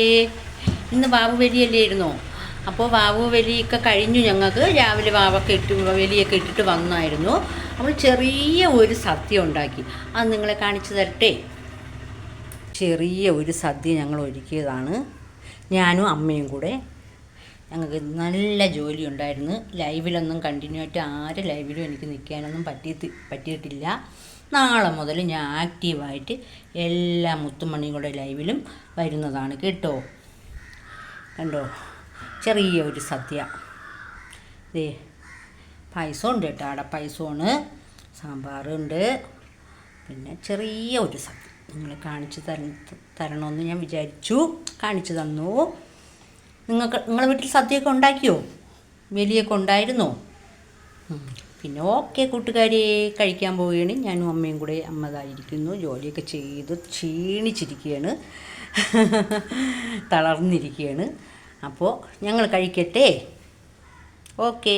ഇന്ന് വാവു വലിയല്ലേ ഇരുന്നോ അപ്പോൾ വാവു വലിയൊക്കെ കഴിഞ്ഞു ഞങ്ങൾക്ക്. രാവിലെ വാവൊക്കെ ഇട്ട് വലിയൊക്കെ ഇട്ടിട്ട് വന്നായിരുന്നു. അപ്പോൾ ചെറിയ ഒരു സദ്യ ഉണ്ടാക്കി. അത് നിങ്ങളെ കാണിച്ചു തരട്ടെ? ചെറിയ ഒരു സദ്യ ഞങ്ങൾ ഒരുക്കിയതാണ്. ഞാനും അമ്മയും കൂടെ. ഞങ്ങൾക്ക് നല്ല ജോലി ഉണ്ടായിരുന്നു ലൈവിലൊന്നും കണ്ടിന്യൂ ആയിട്ട് ആരും ലൈവിലും എനിക്ക് നിൽക്കാനൊന്നും പറ്റിയിട്ട് പറ്റിയിട്ടില്ല. നാളെ മുതൽ ഞാൻ ആക്റ്റീവായിട്ട് എല്ലാ മുത്തുമണികളുടെ ലൈവിലും വരുന്നതാണ് കേട്ടോ. കണ്ടോ? ചെറിയ ഒരു സദ്യ. ദേ പായസം ഉണ്ട് കേട്ടോ. അവിടെ പായസമാണ്. സാമ്പാറുണ്ട്. പിന്നെ ചെറിയ ഒരു സദ്യ. നിങ്ങൾ കാണിച്ചു തര തരണമെന്ന് ഞാൻ വിചാരിച്ചു. കാണിച്ചു തന്നു. നിങ്ങൾക്ക് നിങ്ങളെ വീട്ടിൽ സദ്യയൊക്കെ ഉണ്ടാക്കിയോ? വലിയൊക്കെ ഉണ്ടായിരുന്നോ? പിന്നെ ഓക്കെ കൂട്ടുകാരെ കഴിക്കാൻ പോവുകയാണ്. ഞാനും അമ്മയും കൂടെ അമ്മതായിരിക്കുന്നു. ജോലിയൊക്കെ ചെയ്ത് ക്ഷീണിച്ചിരിക്കുകയാണ്. തളർന്നിരിക്കുകയാണ്. അപ്പോൾ ഞങ്ങൾ കഴിക്കട്ടെ? ഓക്കേ.